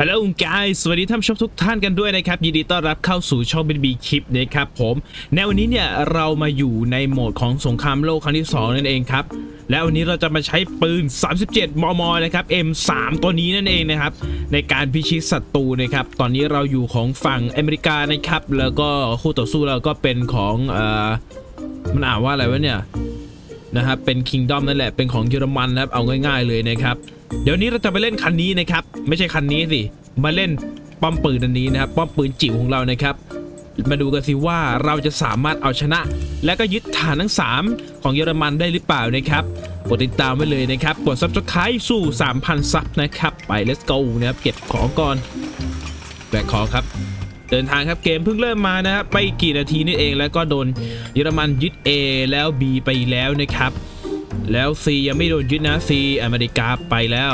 ฮัลโหลกายสวัสดีท่านผู้ชมทุกท่านกันด้วยนะครับ ยินดีต้อนรับเข้าสู่ช่องบินบีคลิปนะครับผมในวันนี้เนี่ยเรามาอยู่ในโหมดของสงครามโลกครั้งที่ 2 นั่นเองครับ แล้ววันนี้เราจะมาใช้ปืน 37 มม นะครับ M3 ตัวนี้นั่นเองนะครับ ในการพิชิตศัตรูนะครับ ตอนนี้เราอยู่ของฝั่งอเมริกานะครับ แล้วก็คู่ต่อสู้เราก็เป็นของเอ่อมันอ่านว่าอะไรวะเนี่ย นะครับเป็น Kingdom นั่นแหละเป็นของเยอรมันนะครับเอาง่ายๆเลยนะครับ เดี๋ยวนี้เราจะไปเล่นคันนี้นะครับ ไม่ใช่คันนี้สิมาเล่นป้อมปืนอันนี้นะครับป้อมปืนจิ๋วของเรานะครับ มาดูกันสิว่าเราจะสามารถเอาชนะ และก็ยึดฐานทั้ง 3 ของเยอรมันได้หรือเปล่านะครับกดติดตามไว้เลยนะครับกด subscribe สู่ 3,000 ซับนะครับ ไป let's go นะครับเก็บของก่อนแบกของครับ เดินทางครับเกมเพิ่งเริ่มมานะครับไม่กี่นาทีนี่เองแล้วก็โดนเยอรมันยึด A แล้ว B ไปแล้วนะครับ แล้ว C ยังไม่โดนยึดนะ C อเมริกาไปแล้ว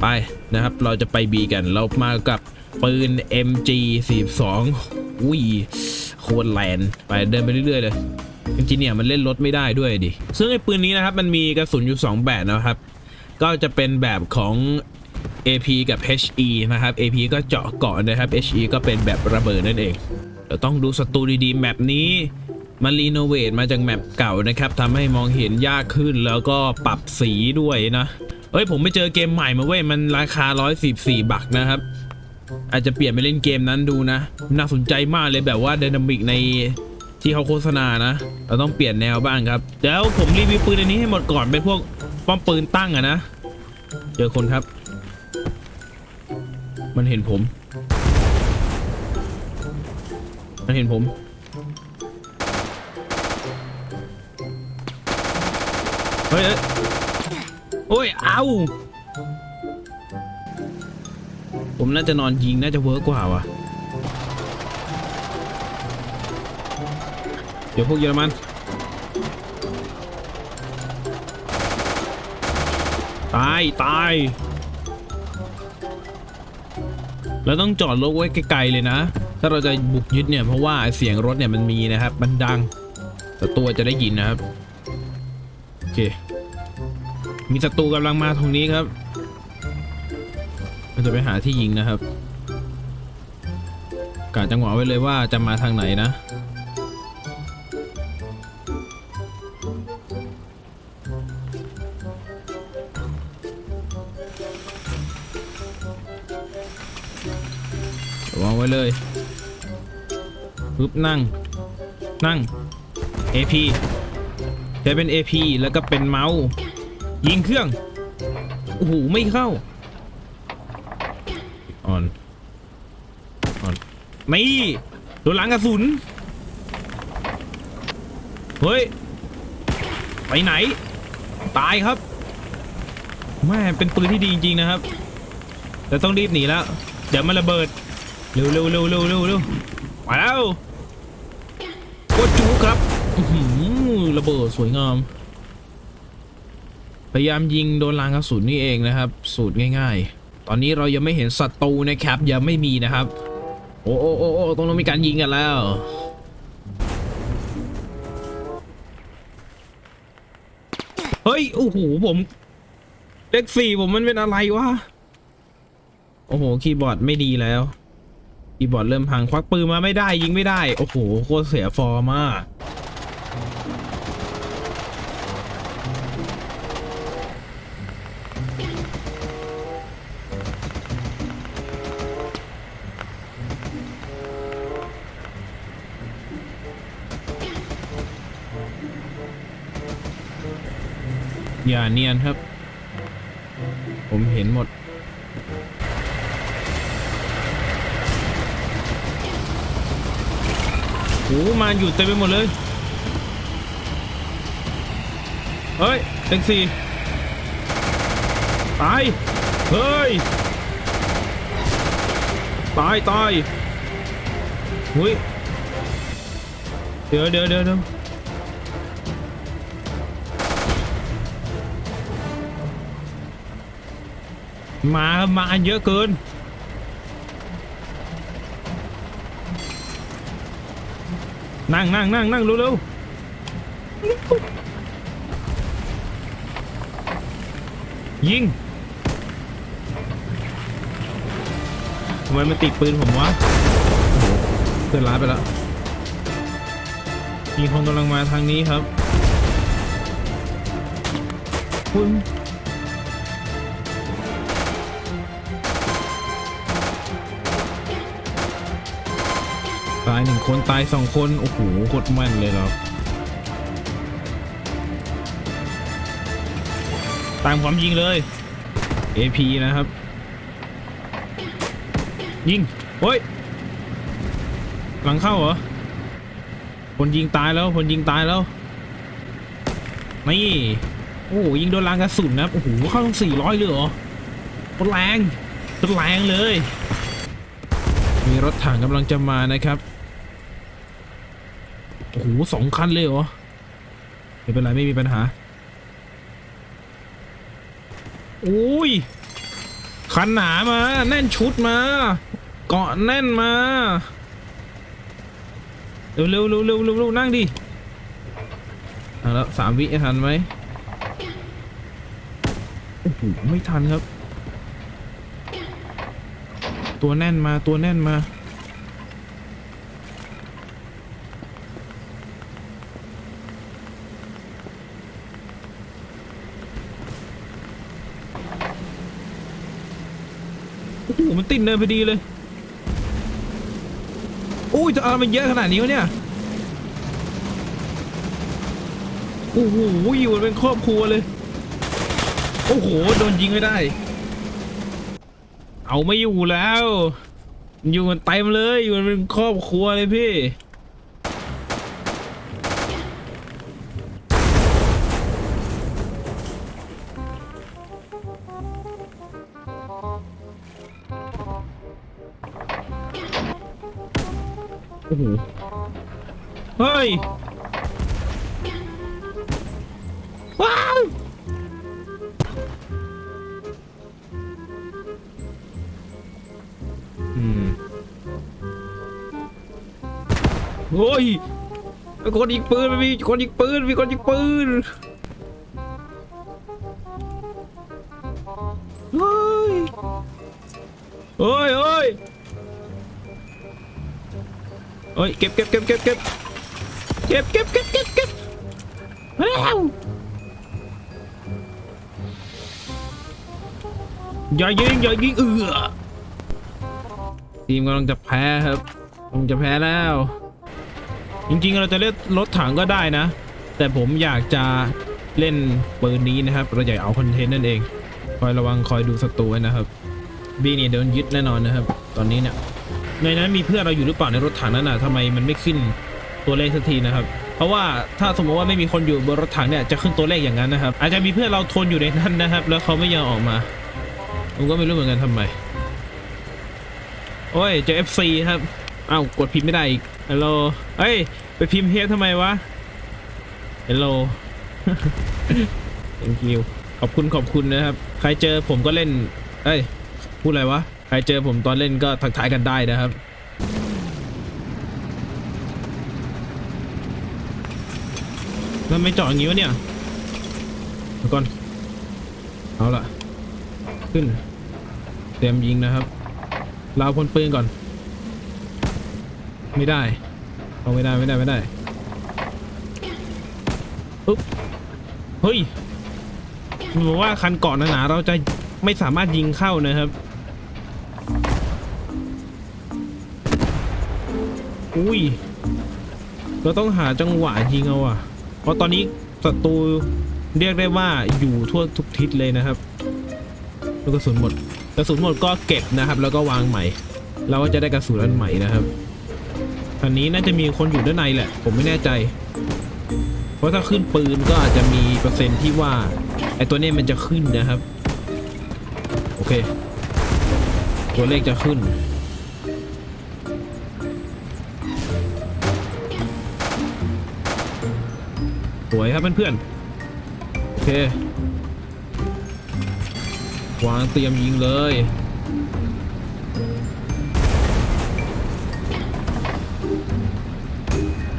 ไปนะครับ เราจะไป B กันเรามากับปืน MG 42อุ้ยโคตรแรงไปเดินไปเรื่อยๆเลยจริงๆเนี่ยมันเล่นรถไม่ได้ด้วยดิซึ่งไอ้ปืนนี้นะครับมันมีกระสุนอยู่ 2 แบบนะครับ ก็จะเป็นแบบของ AP กับ HE นะครับ AP ก็เจาะเกาะนะครับ HE ก็เป็นแบบระเบิดนั่นเองเราต้องดูศัตรูดีๆแมปนี้มันรีโนเวทมาจากแมปเก่านะครับทำให้มองเห็นยากขึ้นแล้วก็ปรับสีด้วยนะเอ้ยผมไปเจอเกมใหม่มาเว้ยมันราคา114บักนะครับ อาจจะเปลี่ยนไปเล่นเกมนั้นดูนะ น่าสนใจมากเลยแบบว่า d y นามิกในที่เขาโฆษณานะ เราต้องเปลี่ยนแนวบ้างครับเดี๋ยวผมรีวิวปืนอันนี้ให้หมดก่อนเป็นพวกป้อมปืนตั้งอะนะ เจอคนครับ มันเห็นผม มันเห็นผม เฮ้ยเอ้ยโอ้ย เอาผมน่าจะนอนยิงน่าจะเวิร์กกว่าว่ะ เดี๋ยวพวกเยอรมัน ตาย ตาย เราต้องจอดรถไว้ไกลๆเลยนะ ถ้าเราจะบุกยึดเนี่ยเพราะว่าเสียงรถเนี่ยมันมีนะครับ มันดังศัตรูจะได้ยินนะครับ โอเค มีศัตรูกำลังมาตรงนี้ครับเราจะไปหาที่ยิงนะครับกะจังหวะไว้เลยว่าจะมาทางไหนนะ ไว้เลยปึ๊บนั่ง นั่ง AP ใช้เป็น AP แล้วก็เป็นเมาส์ยิงเครื่อง โอ้โห ไม่เข้าออนออนไม่โดนหลังกระสุน เฮ้ย ไปไหน ตายครับแม่เป็นปืนที่ดีจริง ๆ นะครับ แต่ต้องรีบหนีแล้ว เดี๋ยวมันระเบิด เร็วเร็วเร็วเร็วเร็วเร็วมาแล้วโคจูครับระเบิดสวยงาม พยายามยิงโดนรางกระสุนนี่เองนะครับ สูตรง่าย ๆ ตอนนี้เรายังไม่เห็นศัตรูนะครับ ยังไม่มีนะครับ โอ้โอ้โอ้โอ้ตรงนั้นมีการยิงกันแล้วเฮ้ยโอ้โหผมเลขสี่ผมมันเป็นอะไรวะโอ้โหคีย์บอร์ดไม่ดีแล้ว คีย์บอร์ดเริ่มพังควักปืนมาไม่ได้ยิงไม่ได้ โอ้โหโคตรเสียฟอร์มมากอย่าเนียนครับ ผมเห็นหมด โอ้มาอยู่เต็มไปหมดเลย เฮ้ยแท็กซี่ตาย เฮ้ย ตายตายเฮ้ย เดี๋ยวเดี๋ยวเดี๋ยวเดี๋ยวมาครับมาเยอะเกิน นั่งนั่งนั่งนั่งเร็วๆยิงทำไมมันติดปืนผมวะโอ้โหเกินร้ายไปแล้วมีคนกำลังมาทางนี้ครับคุณ ตายหนึ่งคนตายสองคน โอ้โหโคตรแม่นเลยเราตามความยิงเลย AP นะครับ ยิงเฮ้ย หลังเข้าเหรอ คนยิงตายแล้ว คนยิงตายแล้ว นี่ โอ้โยิงโดนลางกระสุนนะครับโอ้โห เข้าต้องสี่ร้อยเลยเหรอคนแรงคนแรงเลย มีรถถังกำลังจะมานะครับ โอ้โหสองคันเลยเหรอไม่เป็นไรไม่มีปัญหาโอ้ยคันหนามา แน่นชุดมา เกาะแน่นมา เร็วเร็วเร็วเร็วเร็วเร็วนั่งดิเอาล้วสามวิทันไหมโอ้โหไม่ทันครับ ตัวแน่นมาตัวแน่นมา โอ้โหมันติดเนินพอดีเลยอุ้ยจะเอามันเยอะขนาดนี้วะเนี่ยโอ้โหอยู่กันเป็นครอบครัวเลย โอ้โห โดนยิงไม่ได้ เอาไม่อยู่แล้ว อยู่กันเต็มเลย อยู่กันเป็นครอบครัวเลยพี่ อ้โหเฮ้ย ว้าว อืมโอ้ยมีคนยิงปืนมันมีคนยิงปืน มีคนยิงปืน ฮ้ยเก็บเก็บเก็บเก็บเก็บเก็บเก็บเก็บเก็บเก็บมาแล้วอย่ายิงอย่ายิงเอือทีมกำลังจะแพ้ครับกำลังจะแพ้แล้ว จริงๆเราจะเล่นรถถังก็ได้นะ แต่ผมอยากจะเล่นปืนนี้นะครับ เราอยากเอาคอนเทนต์นั่นเอง คอยระวังคอยดูศัตรูนะครับบีเนี่ยโดนยึดแน่นอนนะครับ ตอนนี้เนี่ย ในนั้นมีเพื่อนเราอยู่หรือเปล่าในรถถังนั้นน่ะทำไมมันไม่ขึ้นตัวเลขสักทีนะครับ เพราะว่าถ้าสมมติว่าไม่มีคนอยู่บนรถถังเนี่ยจะขึ้นตัวเลขอย่างนั้นนะครับ อาจจะมีเพื่อนเราทนอยู่ในนั้นนะครับ แล้วเขาไม่ยอมออกมาผมก็ไม่รู้เหมือนกันทำไม โอ้ยเจอ FC ครับอ้าวกดพิมพ์ไม่ได้อีกฮัลโหลเอ้ย ไปพิมพ์เฮฟทำไมวะฮัลโหล thank you ขอบคุณขอบคุณนะครับ ใครเจอผมก็เล่น เอ้ย พูดอะไรวะ ใครเจอผมตอนเล่นก็ทักทายกันได้นะครับแล้วไม่เจาะอย่างนี้วะเนี่ยเดี๋ยวก่อน เอาละขึ้น เตรียมยิงนะครับเราพลปืนก่อน ไม่ได้ เอาไม่ได้ไม่ได้ไม่ได้ปึ๊บ เฮ้ยมันบอกว่าคันเกาะหนาๆเราจะไม่สามารถยิงเข้านะครับ อุ้ย เราต้องหาจังหวะยิงเอาอะ เพราะตอนนี้ศัตรูเรียกได้ว่าอยู่ทั่วทุกทิศเลยนะครับแล้วกระสุนหมด กระสุนหมดก็เก็บนะครับ แล้วก็วางใหม่ เราก็จะได้กระสุนอันใหม่นะครับอันนี้น่าจะมีคนอยู่ด้านในแหละ ผมไม่แน่ใจ เพราะถ้าขึ้นปืนก็อาจจะมีเปอร์เซ็นต์ที่ว่าไอตัวนี้มันจะขึ้นนะครับ โอเค ตัวเลขจะขึ้น วยครับเพื่อนเพื่อนโอเควางเตรียมยิงเลย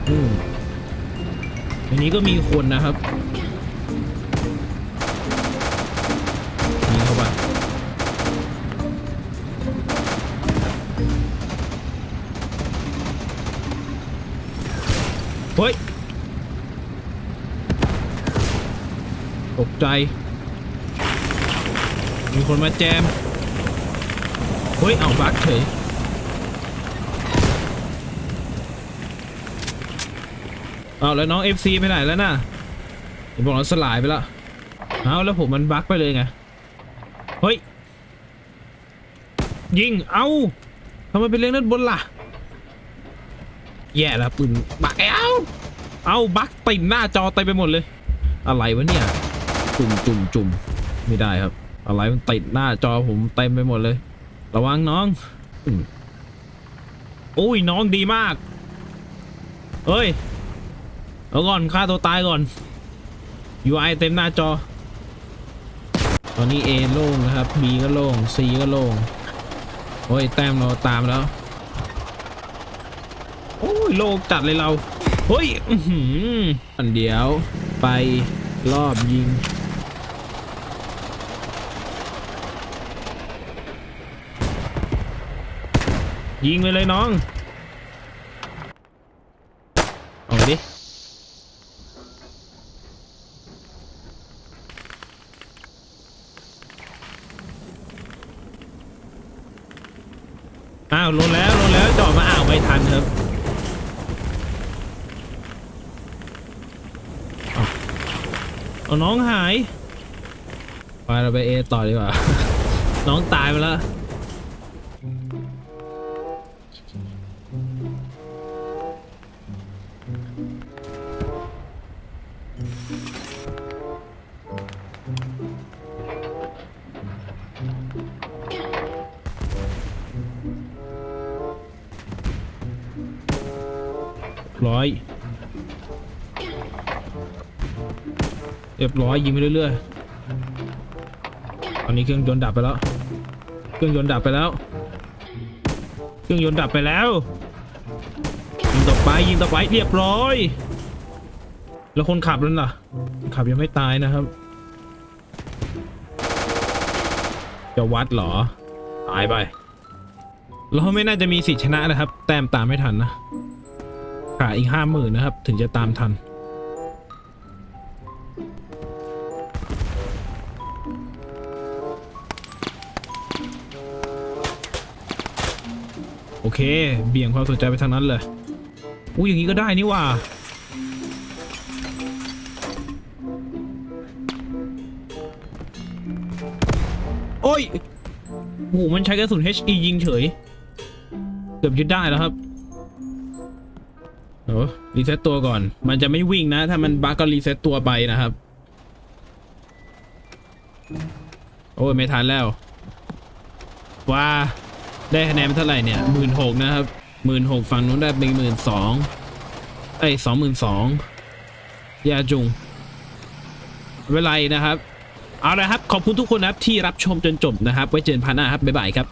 อืมอันนี้ก็มีคนนะครับยิงเข้าไปเฮ้ย ตกใจ มีคนมาแจม เฮ้ย เอาบักเฉยเอาแล้วน้อง FC ไปไหนแล้วน่ะเห็นบอกเราสลายไปล้วเอาแล้วผมมันบักไปเลยไง เฮ้ย ยิง เอาทำไมเป็นเรื่องนั้นบนล่ะ แย่แล้วปืนบักไอ้เอาเอาบักติดหน้าจอเต็มไปหมดเลย อะไรวะเนี่ย จุ่มจุ่มจุ่มไม่ได้ครับ อะไรมันติดหน้าจอผมเต็มไปหมดเลย ระวังน้องอืมโอ้ยน้องดีมาก เอ้ยเอาก่อนฆ่าตัวตายก่อน UI เต็มหน้าจอ ตอนนี้ A โล่งนะครับ B ก็โล่ง C ก็โล่งโอ้ย แต้มเราตามแล้ว โอ้ย โล่งจัดเลยเรา เฮ้ย อือหืออันเดียวไปรอบยิง ยิงไปเลยน้อง เอาดิ อ้าวลงแล้วลงแล้วจอดมาอ่าวไม่ทันครับเอาน้องหาย ไปเราไปเอต่อดีกว่า น้องตายไปแล้ว ร้อย เรียบร้อยยิงไปเรื่อยๆ ตอนนี้เครื่องยนต์ดับไปแล้ว เครื่องยนต์ดับไปแล้ว เครื่องยนต์ดับไปแล้ว ยิงต่อไปยิงต่อไปเรียบร้อย แล้วคนขับนั่นล่ะ ขับยังไม่ตายนะครับ จะวัดเหรอ ตายไป เราไม่น่าจะมีสิทธิชนะนะครับ แต้มตามไม่ทันนะ ขาดอีกห้าหมื่นนะครับ ถึงจะตามทัน โอเค เบี่ยงความสนใจไปทางนั้นเลยอุ้ยอย่างนี้ก็ได้นี่ว่า โอ้ยโอ้โหมันใช้กระสุน HE ยิงเฉย เกือบยึดได้แล้วครับ เออรีเซ็ตตัวก่อน มันจะไม่วิ่งนะ ถ้ามันบั๊กก็รีเซ็ตตัวไปนะครับ โอ้ยไม่ทันแล้วว่าได้คะแนนไปเท่าไหร่เนี่ยหมื่นหกนะครับหมื่นหกฝั่งนู้นได้เป็นหมื่นสองไอ้สองหมื่นสองยาจุงเป็นไรนะครับ เอาละครับ ขอบคุณทุกคนนะครับที่รับชมจนจบนะครับ ไว้เจอกันพาร์ทหน้าครับ บ๊ายบายครับ